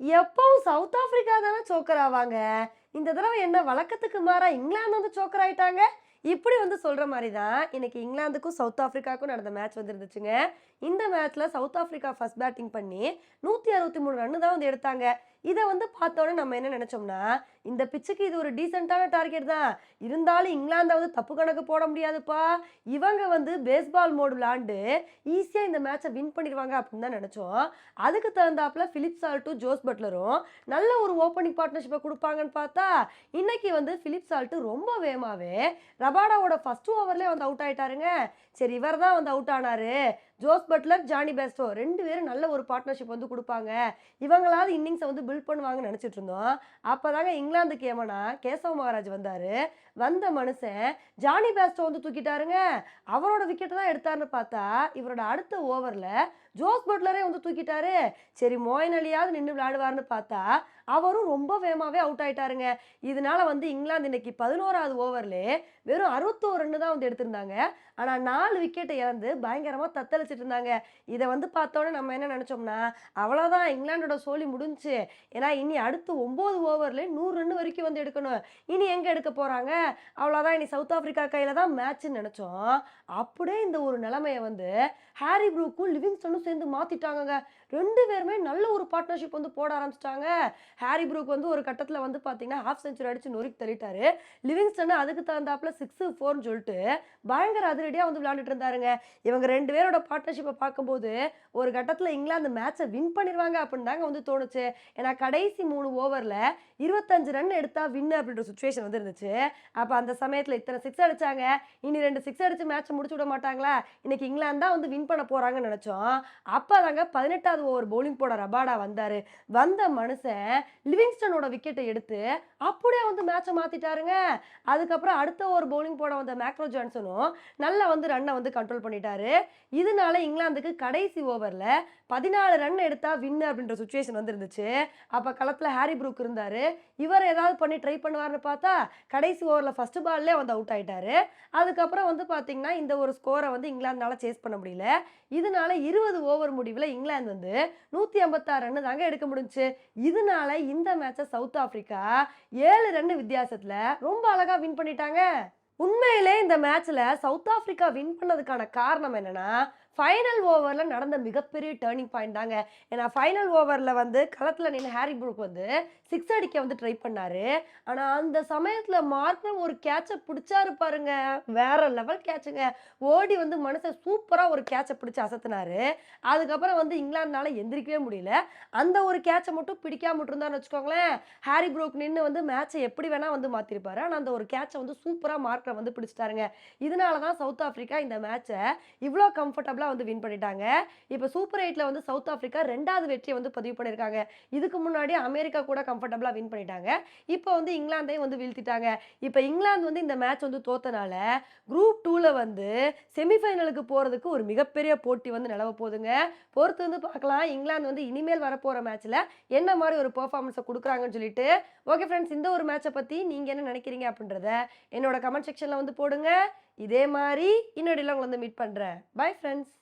எப்பவும் south Africa தானே choker ஆவாங்க? இந்த தடவை என்ன வழக்கத்துக்கு மாறா இங்கிலாந்து வந்து சோக்கர் ஆயிட்டாங்க? இப்படி வந்து சொல்ற மாதிரி தான் இன்னைக்கு இங்கிலாந்துக்கும் சவுத் ஆஃப்ரிக்காவுக்கும் நடந்த மேட்ச் வந்துருந்துச்சுங்க. இந்த மேட்ச்ல சவுத் ஆப்பிரிக்கா ஃபர்ஸ்ட் பேட்டிங் பண்ணி நூத்தி அறுபத்தி மூணு ரன் தான் வந்து எடுத்தாங்க. இதை வந்து பார்த்தோன்னே நம்ம என்ன நினைச்சோம்னா இந்த பிச்சுக்கு இது ஒரு டீசெண்டான டார்கெட் தான். இருந்தாலும் இங்கிலாந்தை வந்து தப்பு கணக்கு போட முடியாதுப்பா. இவங்க வந்து பேஸ்பால் மோடு விளாண்டு ஈஸியாக இந்த மேட்சை வின் பண்ணிடுவாங்க அப்படின்னு தான் நினச்சோம். அதுக்கு தகுந்தாப்புல ஃபிலிப் சால்ட்டும் ஜோஸ் பட்லரும் நல்ல ஒரு ஓப்பனிங் பார்ட்னர்ஷிப்பை கொடுப்பாங்கன்னு பார்த்தா இன்னைக்கு வந்து பிலிப் சால்ட்டு ரொம்ப வேகமாகவே ரபாடாவோட ஃபஸ்ட்டு ஓவர்லேயே வந்து அவுட் ஆயிட்டாருங்க. சரி இவர் தான் வந்து அவுட் ஆனாரு. ஜோஸ் பட்லர் ஜானி பெஸ்டோ ரெண்டு பேரும் நல்ல ஒரு பார்ட்னர்ஷிப் வந்து கொடுப்பாங்க. இவங்களாவது இன்னிங்ஸை வந்து பில்ட் பண்ணுவாங்கன்னு நினச்சிட்டு இருந்தோம். அப்போதாங்க இங்கிலாந்துக்கு ஏமனா கேசவ மகாராஜ் வந்தார். வந்த மனுஷன் ஜானி பேஸ்டோ வந்து தூக்கிட்டாருங்க. அவரோட விக்கெட்டை தான் எடுத்தாருன்னு பார்த்தா இவரோட அடுத்த ஓவரில் ஜோஸ் பட்லரே வந்து தூக்கிட்டாரு. சரி மோயின் அலியாவது நின்று விளையாடுவார்னு பார்த்தா அவரும் ரொம்ப வேகமாகவே அவுட் ஆயிட்டாருங்க. இதனால வந்து இங்கிலாந்து இன்னைக்கு பதினோராவது ஓவரில் வெறும் அறுபத்தோரு ரன்னு தான் வந்து எடுத்திருந்தாங்க. ஆனால் நாலு விக்கெட்டை இழந்து பயங்கரமாக தத்தளிச்சிட்டு இருந்தாங்க. இதை வந்து பார்த்தோன்னே நம்ம என்ன நினச்சோம்னா அவ்வளோதான் இங்கிலாண்டோட சோழி முடிஞ்சுச்சு ஏன்னா இனி அடுத்து ஒம்பது ஓவரில் நூறு ரன் வரைக்கும் வந்து எடுக்கணும். இனி எங்கே எடுக்க போகிறாங்க அவ்வளோதான் இனி சவுத் ஆஃப்ரிக்கா கையில் தான் மேட்ச்னு நினச்சோம். அப்படியே இந்த ஒரு நிலைமையை வந்து ஹாரி ப்ரூக்கும் லிவிங்ஸ்டனும் சேர்ந்து மாற்றிட்டாங்கங்க ரெண்டு பேருமே நல்ல ஒரு பார்ட்னர்ஷிப் வந்து போட ஆரம்பிச்சிட்டாங்க. ஹாரி ப்ரூக் வந்து ஒரு கட்டத்தில் வந்து பார்த்தீங்கன்னா ஹாஃப் செஞ்சுரி அடிச்சு நொறுக்கி தள்ளிட்டாரு. லிவிங்ஸ்டன் அதுக்கு தகுந்தாப்புல சிக்ஸு ஃபோர்னு சொல்லிட்டு பயங்கர அதிரடியாக வந்து விளையாண்டுட்டு இருந்தாருங்க. இவங்க ரெண்டு பேரோட பார்ட்னர்ஷிப்பை பார்க்கும்போது ஒரு கட்டத்தில் இங்கிலாந்து மேட்சை வின் பண்ணிடுவாங்க அப்படின்னு தாங்க வந்து தோணுச்சு. ஏன்னா கடைசி மூணு ஓவரில் இருபத்தஞ்சு ரன் எடுத்தால் வின் அப்படின்ற சுச்சுவேஷன் வந்து இருந்துச்சு அப்போ அந்த சமயத்தில் இத்தனை சிக்ஸ் அடிச்சாங்க. இனி ரெண்டு சிக்ஸ் அடித்து மேட்சை முடிச்சு விட மாட்டாங்களா? இன்னைக்கு இங்கிலாந்து தான் வந்து வின் பண்ண போகிறாங்கன்னு நினச்சோம். அப்போ தாங்க பதினெட்டாவது ஓவர் பவுலிங் போட ரபாடா வந்தார். வந்த மனுஷன் லிவிங்ஸ்டனோட விக்கெட்டை எடுத்து அப்படியே வந்து மேட்சை மாத்திட்டாருங்க. அதுக்கப்புறம் அடுத்த ஒரு பவுலிங் போட வந்த மேக்ரோ ஜான்சனும் நல்லா வந்து ரன்னை வந்து கண்ட்ரோல் பண்ணிட்டாரு. இதனால இங்கிலாந்துக்கு கடைசி ஓவரில் பதினாலு ரன் எடுத்தா வின்னு அப்படின்ற சுச்சுவேஷன் வந்து இருந்துச்சு அப்போ களத்தில் ஹாரி ப்ரூக் இருந்தார். இவர் ஏதாவது பண்ணி ட்ரை பண்ணுவார்னு பார்த்தா கடைசி ஓவரில் ஃபர்ஸ்ட் பால்லே வந்து அவுட் ஆயிட்டாரு. அதுக்கப்புறம் வந்து பார்த்தீங்கன்னா இந்த ஒரு ஸ்கோரை வந்து இங்கிலாந்துனால சேஸ் பண்ண முடியல. இதனால இருபது ஓவர் முடிவில் இங்கிலாந்து வந்து நூற்றி ஐம்பத்தாறு ரன் தாங்க எடுக்க முடிஞ்சுச்சு. இதனால இந்த மேட்சை சவுத் ஆப்பிரிக்கா ஏழு ரன் வித்தியாசத்தில் ரொம்ப அழகாக வின் பண்ணிட்டாங்க. உண்மையிலே இந்த மேட்ச்ல சவுத் ஆப்பிரிக்கா வின் பண்ணதுக்கான காரணம் என்னன்னா ஃபைனல் ஓவரில் நடந்த மிகப்பெரிய டேர்னிங் பாயிண்ட் தாங்க. ஏன்னா ஃபைனல் ஓவரில் வந்து களத்தில் நின்று ஹாரி புரூக் வந்து சிக்ஸ் அடிக்க வந்து ட்ரை பண்ணார். ஆனால் அந்த சமயத்தில் மார்க்ரம் ஒரு கேட்சை பிடிச்சாரு பாருங்க. வேற லெவல் கேட்சுங்க ஓடி வந்து மனுஷன் சூப்பராக ஒரு கேட்சை பிடிச்சி அசத்துனாரு. அதுக்கப்புறம் வந்து இங்கிலாந்துனால எந்திரிக்கவே முடியல. அந்த ஒரு கேட்சை மட்டும் பிடிக்காம இருந்தான்னு வச்சுக்கோங்களேன். ஹாரி புரூக் நின்று வந்து மேட்சை எப்படி வேணால் வந்து மாற்றிருப்பாரு ஆனால் அந்த ஒரு கேட்சை வந்து சூப்பராக மார்க்கரை வந்து பிடிச்சிட்டாருங்க. இதனால தான் சவுத் ஆஃப்ரிக்கா இந்த மேட்சை இவ்வளோ கம்ஃபர்டபுளாக வந்து வின் பண்ணிட்டாங்க. இப்போ சூப்பர் எயிட்டில் வந்து சவுத் ஆஃப்ரிக்கா ரெண்டாவது வெற்றியை வந்து பதிவு பண்ணியிருக்காங்க. இதுக்கு முன்னாடி அமெரிக்கா கூட கம்ஃபர்டபுளாக வின் பண்ணிட்டாங்க. இப்போ வந்து இங்கிலாந்தையும் வந்து வீழ்த்திட்டாங்க. இப்போ இங்கிலாந்து வந்து இந்த மேட்ச் வந்து தோத்தனால குரூப் டூவில் வந்து செமிஃபைனலுக்கு போகிறதுக்கு ஒரு மிகப்பெரிய போட்டி வந்து நிலவ போதுங்க பொறுத்து வந்து பார்க்கலாம். இங்கிலாந்து வந்து இனிமேல் வரப்போகிற மேட்ச்சில் என்ன மாதிரி ஒரு பெர்ஃபார்மன்ஸை கொடுக்குறாங்கன்னு சொல்லிட்டு. ஓகே ஃப்ரெண்ட்ஸ் இந்த ஒரு மேட்சை பற்றி நீங்கள் என்ன நினைக்கிறீங்க அப்படின்றத என்னோட கமெண்ட் செக்ஷனில் வந்து போடுங்க. இதே மாதிரி இன்னொரு உங்களை வந்து மீட் பண்ணுறேன் பை ஃப்ரெண்ட்ஸ்